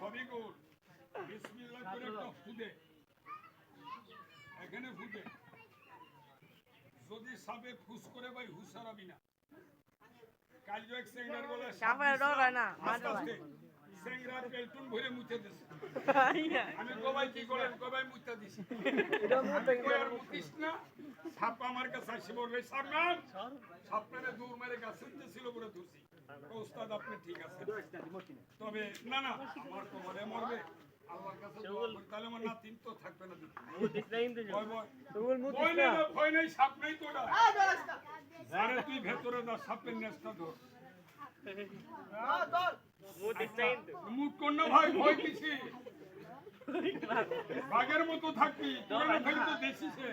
সবই গুড় বিসমিল্লাহ করে একটা ফুদে। এখানে ফুদে। যদি সাবে ফুস করে ভাই হুসারাবি না। এক বলে ভরে মুছে দিছে। আমি কবাই কি করেন কবাই মুছে দিছি। আর মুতিস না। সাপ আমার কাছে আসি বলবে দূর মেরে ছিল বলে ধরছি। তো ওস্তাদ আপনি ঠিক আছে তবে না না আমার তো মরবে। আল্লাহর কাছে তাহলে আমার নাতিন তো থাকবে না ভয় ভয়। ভয় নেই ভয় নেই, সাপ নেই তো ওটা। আরে তুই ভেতরে যা, সাপের নেশটা ধর। মুখ কর ভাই, ভয় কিসে? বাঘের মতো থাকবি তোরা না তো দেশি সে।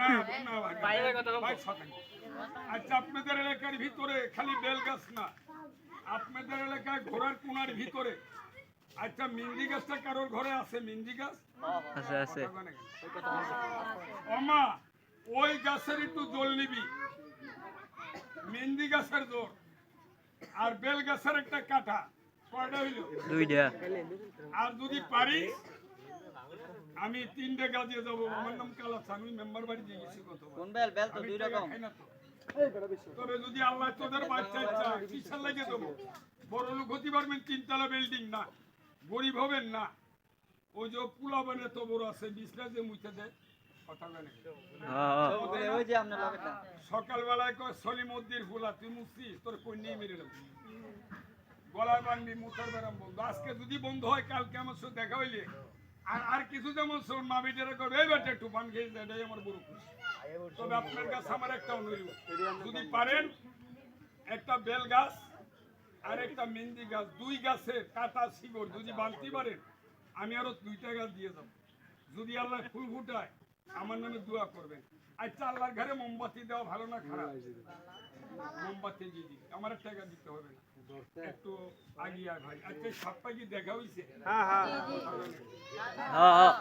না, না, ভাই, ভাই, সতেন। আচ্ছা আপনাদের এলাকার ভিতরে খালি বেল গাছ না আপনাদের এলাকায় ঘোড়ার কোনার ভিতরে। আচ্ছা মিন্দি গাছটা কারোর ঘরে আছে? মিন্দি গাছ? আছে আছে। অমা ওই গাছের একটু জল নিবি। মেহেন্দি গাছের জোর আর বেল গাছের একটা কাঠা কয়টা হইল? দুইটা। আর যদি পারিস আমি তিনটে গাছে যাব। আমার নাম কালাস আমি মেম্বার বাড়ি দিয়ে গেছি কত কোন বেল? বেল তো দুই রকম। তবে যদি আল্লাহ তোদের বাচ্চা ইচ্ছা কিসের লাগে দেবো। বড় লোক হতে পারবেন তিনতলা বিল্ডিং না। গরিব হবেন না। ওই যে পুলা বানে তো বড় আছে বিছনা যে মুছে দেয় হ্যাঁ ওগুলো ওই যে আপনার লগেটা সকালবেলায় সলিমদ্দির ফুলা তুই মুছিস তোর কই নিয়ে মেরে দেবো গলায় বানবি মুথার বেড়াম বন্ধু। আজকে যদি বন্ধ হয় কালকে আমার সাথে দেখা হইলে। আর আর কিছু যেমন শোন মা বেটারা করবে এই বেটা একটু পান খেয়ে যায়, এটাই আমার বড় খুশি। তবে আপনার কাছে আমার একটা অনুরোধ। যদি পারেন একটা বেল গাছ আর একটা মেহেন্দি গাছ দুই গাছের কাটা শিকড় যদি পারেন আমি আরও দুইটা গাছ দিয়ে যাব যদি আল্লাহ ফুল ফুটায় আমার নামে দোয়া করবেন। আচ্ছা আল্লাহর ঘরে মোমবাতি দেওয়া ভালো না খারাপ? মোমবাতি দিয়ে দিই আমার টাকা দিতে হবে না। একটু আগিয়ে ভাই আচ্ছা দেখা হয়েছে হ্যাঁ হ্যাঁ।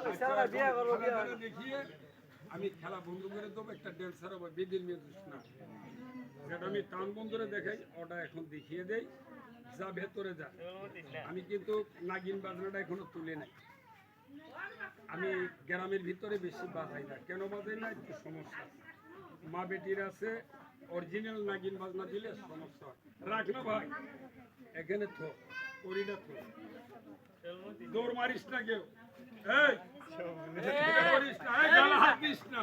আচ্ছা, দেখিয়ে আমি খেলা বন্ধ করে দেবো একটা ড্যান্সার হবে বেদির মেয়ে না যেটা আমি টান বন্ধরে দেখাই ওটা এখন দেখিয়ে দেই যা ভেতরে যা। আমি কিন্তু নাগিন বাজনাটা এখনও তুলে নাই। আমি গ্রামের ভিতরে বেশি বাজাই না। কেন বাজাই না? একটু সমস্যা। মা বেটির আছে অরিজিনাল নাগিন বাজনা দিলে সমস্যা রাখ না ভাই। এখানে থো করিটা থো। দৌড় মারিস না কেউ। এই! করিস না। এই গালা হাত দিস না।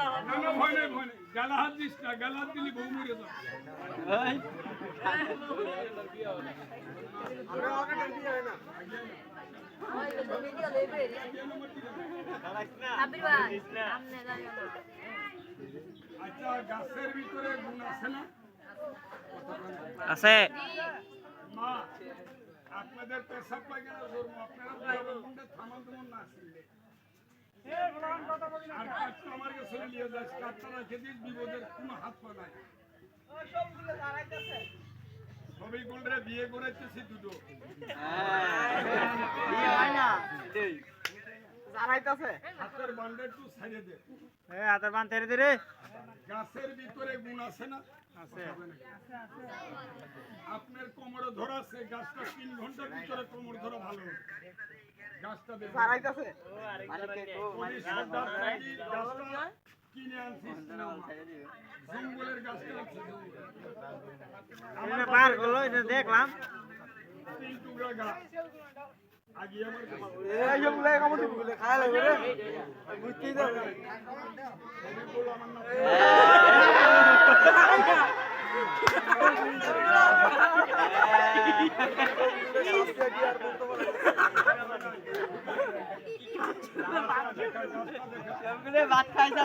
না না ভয় নেই ভয় নেই। গালা হাত দিস না। গালা হাত দিলি বউ মরে যাবে। আছে। আপনাদের আর আমার কাছে নিয়ে বিপদের কোনো হাত পা সবই গুণরে বিয়ে করেছি দুটো বিয়ে হয় না হাতের বান্ডা একটু ছাড়িয়ে দে। হাতের বান তেরে তেরে গাছের ভিতরে গুণ আছে না? আছে। আপনার কোমরে ধরা আছে গাছটা তিন ঘণ্টার ভিতরে কোমর ধরা ভালো গাছটা কো সর্দার গাছটা কিনে আনছিস জঙ্গলের গাছটা আছে। করল এটা দেখলাম। তিন টুকরা গাছ। আগে আমার কাছে। এগুলো আমার না- গাছটা দেখা, গাছটা দেখা। এগুলো ভাত খাই চালা এই আস্তে, গাছটা দেখা। গাছটা মানে না, কথা কয় না কেন? গাছের বেড়ানে যায়, কথা কয় না কেন? সবাই ভারী কাপ কই না গাছটা, সেন্টের মতো। দে, গাছটা দেখা।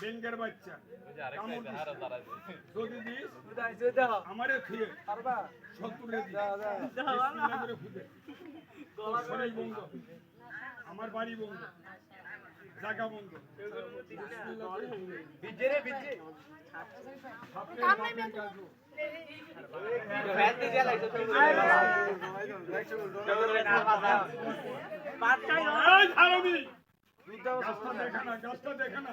বেঙ্গের বাচ্চা। যদি দিস আমারে থুয়ে সত্তরে বন্ধ। আমার বাড়ি বন্ধ। জায়গা বন্ধ! গাছটা দেখে না, গাছটা দেখে না।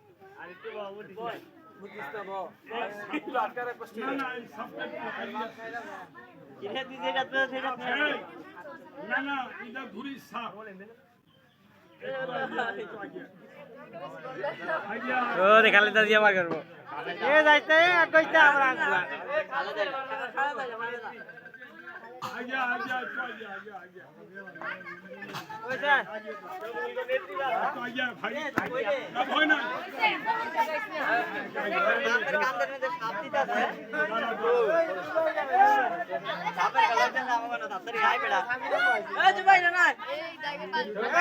না না এটা ধুরি সাপ ও দেখালে তো দিয়ে মার করব আমরা আগে, আগে, আগে। ওইটা আগে, ভাই, না, না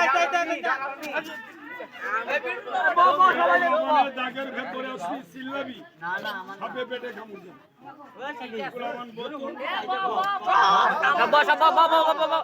তাড়াতাড়ি বেড়া এই যে দাগের ভেতরে আসবি, চিল্লাবি। সাপে পেটে কামড় দেবে। বাবা বাবা বাবা বাবা